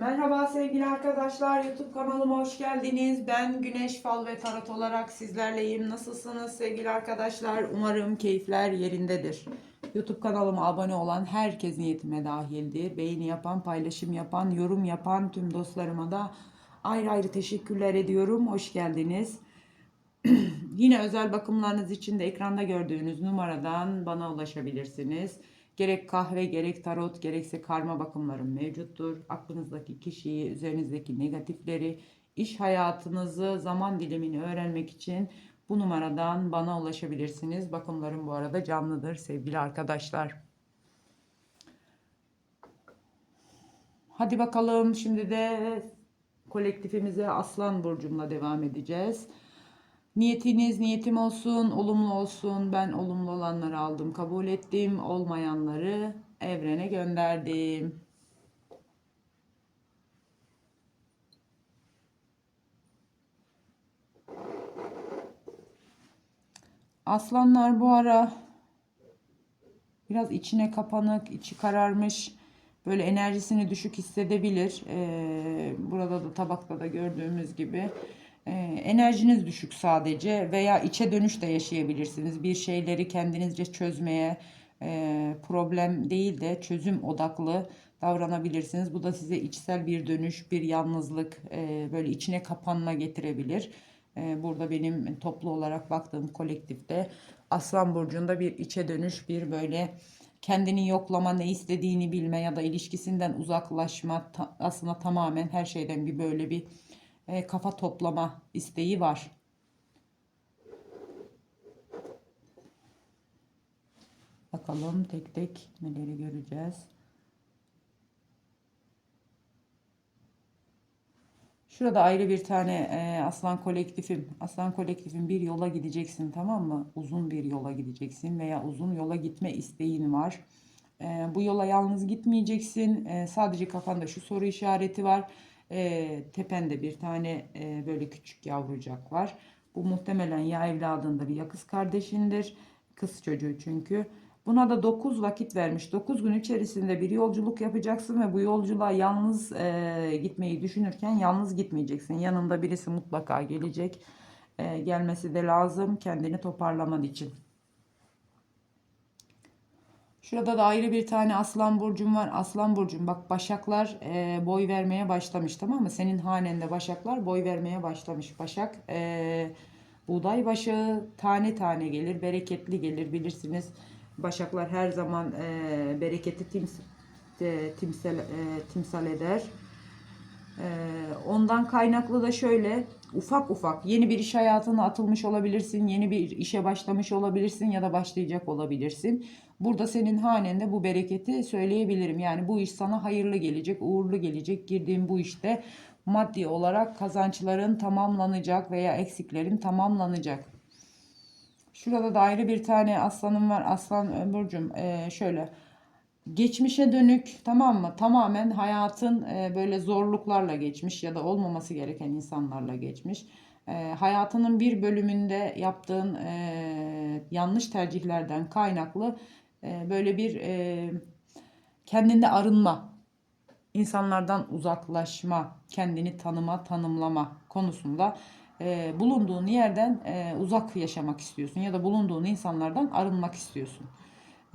Merhaba sevgili arkadaşlar YouTube kanalıma hoş geldiniz. Ben Güneş Fal ve Tarot olarak sizlerleyim. Nasılsınız sevgili arkadaşlar? Umarım keyifler yerindedir. YouTube kanalıma abone olan herkes niyetime dahildir. Beğeni yapan, paylaşım yapan, yorum yapan tüm dostlarıma da ayrı ayrı teşekkürler ediyorum. Hoş geldiniz. Yine özel bakımlarınız için de ekranda gördüğünüz numaradan bana ulaşabilirsiniz. Gerek kahve, gerek tarot, gerekse karma bakımlarım mevcuttur. Aklınızdaki kişiyi, üzerinizdeki negatifleri, iş hayatınızı, zaman dilimini öğrenmek için bu numaradan bana ulaşabilirsiniz. Bakımlarım bu arada canlıdır sevgili arkadaşlar. Hadi bakalım şimdi de kolektifimize Aslan Burcum'la devam edeceğiz. Niyetiniz niyetim olsun, olumlu olsun. Ben olumlu olanları aldım, kabul ettim. Olmayanları evrene gönderdim. Aslanlar bu ara biraz içine kapanık, içi kararmış, böyle enerjisini düşük hissedebilir. Ee, burada da tabakta da gördüğümüz gibi. Ee, enerjiniz düşük sadece veya içe dönüş de yaşayabilirsiniz. Bir şeyleri kendinizce çözmeye e, problem değil de çözüm odaklı davranabilirsiniz. Bu da size içsel bir dönüş, bir yalnızlık, e, böyle içine kapanma getirebilir. E, burada benim toplu olarak baktığım kolektifte Aslan Burcu'nda bir içe dönüş, bir böyle kendini yoklama, ne istediğini bilme ya da ilişkisinden uzaklaşma aslında tamamen her şeyden bir böyle bir e, kafa toplama isteği var. Bakalım tek tek neleri göreceğiz. Şurada ayrı bir tane e, aslan kolektifim. Aslan kolektifim bir yola gideceksin tamam mı? Uzun bir yola gideceksin veya uzun yola gitme isteğin var. E, bu yola yalnız gitmeyeceksin. E, sadece kafanda şu soru işareti var. E, tepende bir tane e, böyle küçük yavrucak var. Bu muhtemelen ya evladındır ya kız kardeşindir. Kız çocuğu çünkü. Buna da 9 vakit vermiş. 9 gün içerisinde bir yolculuk yapacaksın ve bu yolculuğa yalnız e, gitmeyi düşünürken yalnız gitmeyeceksin. Yanında birisi mutlaka gelecek. E, gelmesi de lazım kendini toparlaman için. Şurada da ayrı bir tane aslan burcum var. Aslan burcum bak başaklar e, boy vermeye başlamış tamam mı? Senin hanende başaklar boy vermeye başlamış. Başak e, buğday başağı tane tane gelir, bereketli gelir bilirsiniz. Başaklar her zaman e, bereketi tims e, timsel, e, timsal eder. E, ondan kaynaklı da şöyle ufak ufak yeni bir iş hayatına atılmış olabilirsin, yeni bir işe başlamış olabilirsin ya da başlayacak olabilirsin. Burada senin hanende bu bereketi söyleyebilirim. Yani bu iş sana hayırlı gelecek, uğurlu gelecek. Girdiğin bu işte maddi olarak kazançların tamamlanacak veya eksiklerin tamamlanacak. Şurada da ayrı bir tane aslanım var. Aslan Burcum ee, şöyle geçmişe dönük tamam mı? Tamamen hayatın e, böyle zorluklarla geçmiş ya da olmaması gereken insanlarla geçmiş. E, hayatının bir bölümünde yaptığın e, yanlış tercihlerden kaynaklı e, böyle bir e, kendinde arınma, insanlardan uzaklaşma, kendini tanıma, tanımlama konusunda e, bulunduğun yerden e, uzak yaşamak istiyorsun ya da bulunduğun insanlardan arınmak istiyorsun.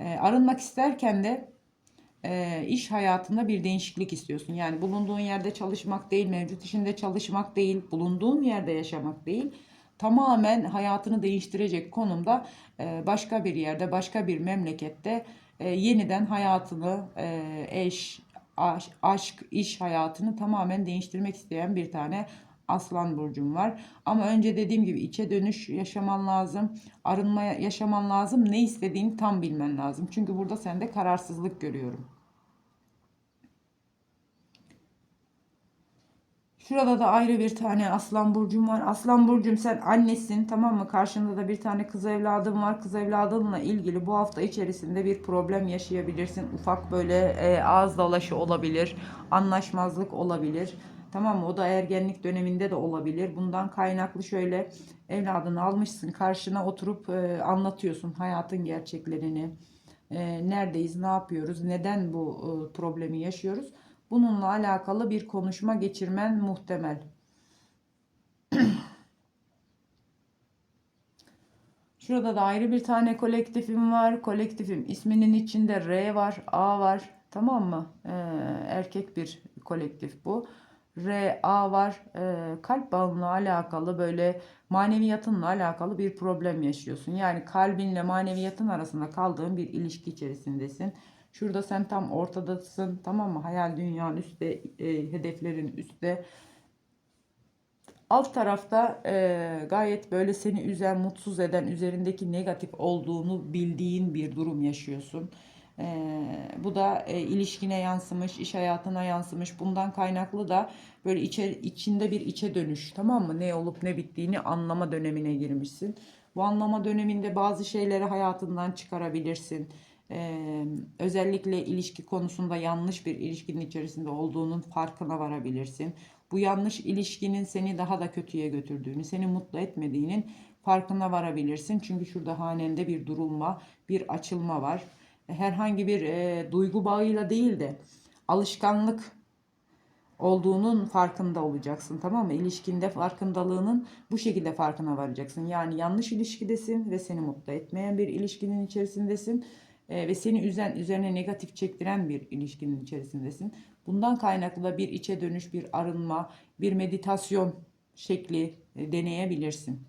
E, arınmak isterken de e, iş hayatında bir değişiklik istiyorsun. Yani bulunduğun yerde çalışmak değil, mevcut işinde çalışmak değil, bulunduğun yerde yaşamak değil. Tamamen hayatını değiştirecek konumda e, başka bir yerde, başka bir memlekette e, yeniden hayatını, e, eş, aş- aşk, iş hayatını tamamen değiştirmek isteyen bir tane Aslan burcum var. Ama önce dediğim gibi içe dönüş yaşaman lazım. Arınma yaşaman lazım. Ne istediğini tam bilmen lazım. Çünkü burada sende kararsızlık görüyorum. Şurada da ayrı bir tane aslan burcum var. Aslan burcum sen annesin tamam mı? Karşında da bir tane kız evladın var. Kız evladınla ilgili bu hafta içerisinde bir problem yaşayabilirsin. Ufak böyle e, ağız dalaşı olabilir. Anlaşmazlık olabilir. Tamam mı? O da ergenlik döneminde de olabilir. Bundan kaynaklı şöyle evladını almışsın karşına oturup e, anlatıyorsun hayatın gerçeklerini. E, neredeyiz, ne yapıyoruz, neden bu e, problemi yaşıyoruz. Bununla alakalı bir konuşma geçirmen muhtemel. Şurada da ayrı bir tane kolektifim var. Kolektifim isminin içinde R var, A var. Tamam mı? Ee, erkek bir kolektif bu. R, A var. Ee, kalp bağınla alakalı böyle maneviyatınla alakalı bir problem yaşıyorsun. Yani kalbinle maneviyatın arasında kaldığın bir ilişki içerisindesin. Şurada sen tam ortadasın. Tamam mı? Hayal dünyanın üstte, e, hedeflerin üstte. Alt tarafta e, gayet böyle seni üzen, mutsuz eden, üzerindeki negatif olduğunu bildiğin bir durum yaşıyorsun. E, bu da e, ilişkine yansımış, iş hayatına yansımış. Bundan kaynaklı da böyle içe, içinde bir içe dönüş, tamam mı? Ne olup ne bittiğini anlama dönemine girmişsin. Bu anlama döneminde bazı şeyleri hayatından çıkarabilirsin. Ee, özellikle ilişki konusunda yanlış bir ilişkinin içerisinde olduğunun farkına varabilirsin. Bu yanlış ilişkinin seni daha da kötüye götürdüğünü, seni mutlu etmediğinin farkına varabilirsin. Çünkü şurada hanende bir durulma, bir açılma var. Herhangi bir e, duygu bağıyla değil de alışkanlık olduğunun farkında olacaksın tamam mı? İlişkinde farkındalığının bu şekilde farkına varacaksın. Yani yanlış ilişkidesin ve seni mutlu etmeyen bir ilişkinin içerisindesin e, ve seni üzen, üzerine negatif çektiren bir ilişkinin içerisindesin. Bundan kaynaklı da bir içe dönüş, bir arınma, bir meditasyon şekli e, deneyebilirsin.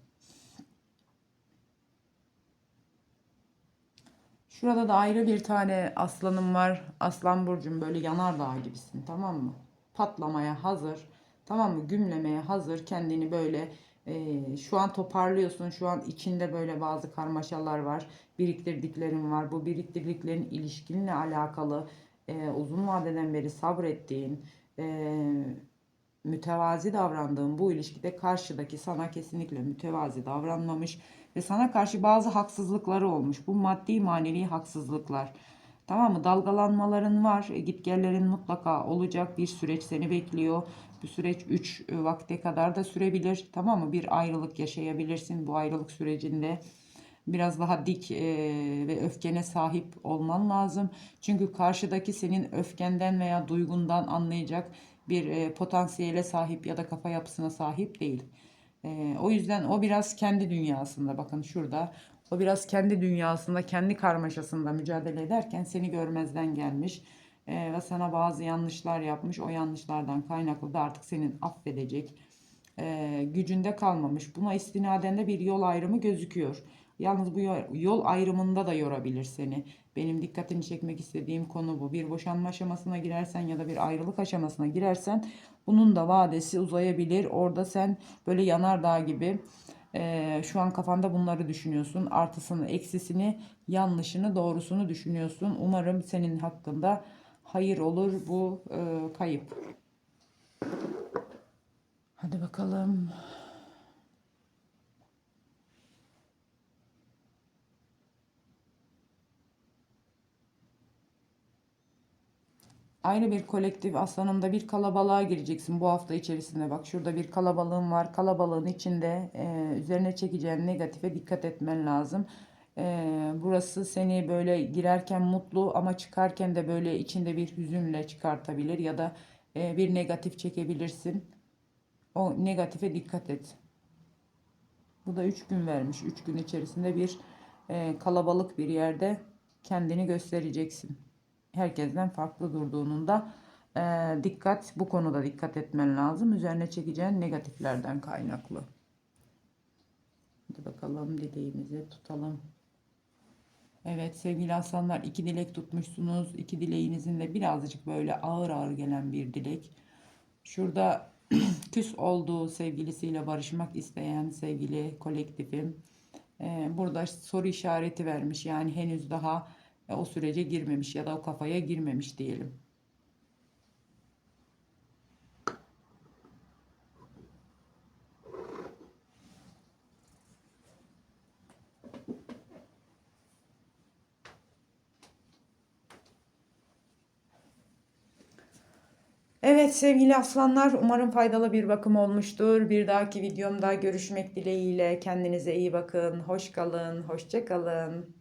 Şurada da ayrı bir tane aslanım var. Aslan burcum böyle yanardağ gibisin tamam mı? Patlamaya hazır. Tamam mı? Gümlemeye hazır. Kendini böyle e, şu an toparlıyorsun. Şu an içinde böyle bazı karmaşalar var. Biriktirdiklerin var. Bu biriktirdiklerin ilişkinle alakalı e, uzun vadeden beri sabrettiğin, e, mütevazi davrandığın bu ilişkide karşıdaki sana kesinlikle mütevazi davranmamış ve sana karşı bazı haksızlıkları olmuş. Bu maddi manevi haksızlıklar. Tamam mı? Dalgalanmaların var. E, gitgellerin mutlaka olacak. Bir süreç seni bekliyor. Bu süreç 3 vakte kadar da sürebilir. Tamam mı? Bir ayrılık yaşayabilirsin bu ayrılık sürecinde biraz daha dik e, ve öfkene sahip olman lazım. Çünkü karşıdaki senin öfkenden veya duygundan anlayacak bir e, potansiyele sahip ya da kafa yapısına sahip değil. E, o yüzden o biraz kendi dünyasında bakın şurada o biraz kendi dünyasında kendi karmaşasında mücadele ederken seni görmezden gelmiş e, ve sana bazı yanlışlar yapmış. O yanlışlardan kaynaklı da artık senin affedecek e, gücünde kalmamış. Buna istinaden de bir yol ayrımı gözüküyor. Yalnız bu yol ayrımında da yorabilir seni. Benim dikkatini çekmek istediğim konu bu. Bir boşanma aşamasına girersen ya da bir ayrılık aşamasına girersen bunun da vadesi uzayabilir. Orada sen böyle yanardağ gibi e, şu an kafanda bunları düşünüyorsun. Artısını, eksisini, yanlışını, doğrusunu düşünüyorsun. Umarım senin hakkında hayır olur bu e, kayıp. Hadi bakalım. Ayrı bir kolektif aslanımda bir kalabalığa gireceksin bu hafta içerisinde. Bak şurada bir kalabalığın var. Kalabalığın içinde e, üzerine çekeceğin negatife dikkat etmen lazım. Burası seni böyle girerken mutlu ama çıkarken de böyle içinde bir hüzünle çıkartabilir ya da bir negatif çekebilirsin. O negatife dikkat et. Bu da 3 gün vermiş. 3 gün içerisinde bir kalabalık bir yerde kendini göstereceksin herkesten farklı durduğunun da dikkat bu konuda dikkat etmen lazım. Üzerine çekeceğin negatiflerden kaynaklı. Hadi bakalım dileğimizi tutalım. Evet sevgili aslanlar iki dilek tutmuşsunuz. İki dileğinizin de birazcık böyle ağır ağır gelen bir dilek. Şurada küs olduğu sevgilisiyle barışmak isteyen sevgili kolektifim. Ee, burada soru işareti vermiş. Yani henüz daha o sürece girmemiş ya da o kafaya girmemiş diyelim. Evet sevgili aslanlar umarım faydalı bir bakım olmuştur. Bir dahaki videomda görüşmek dileğiyle kendinize iyi bakın. Hoş kalın, hoşça kalın.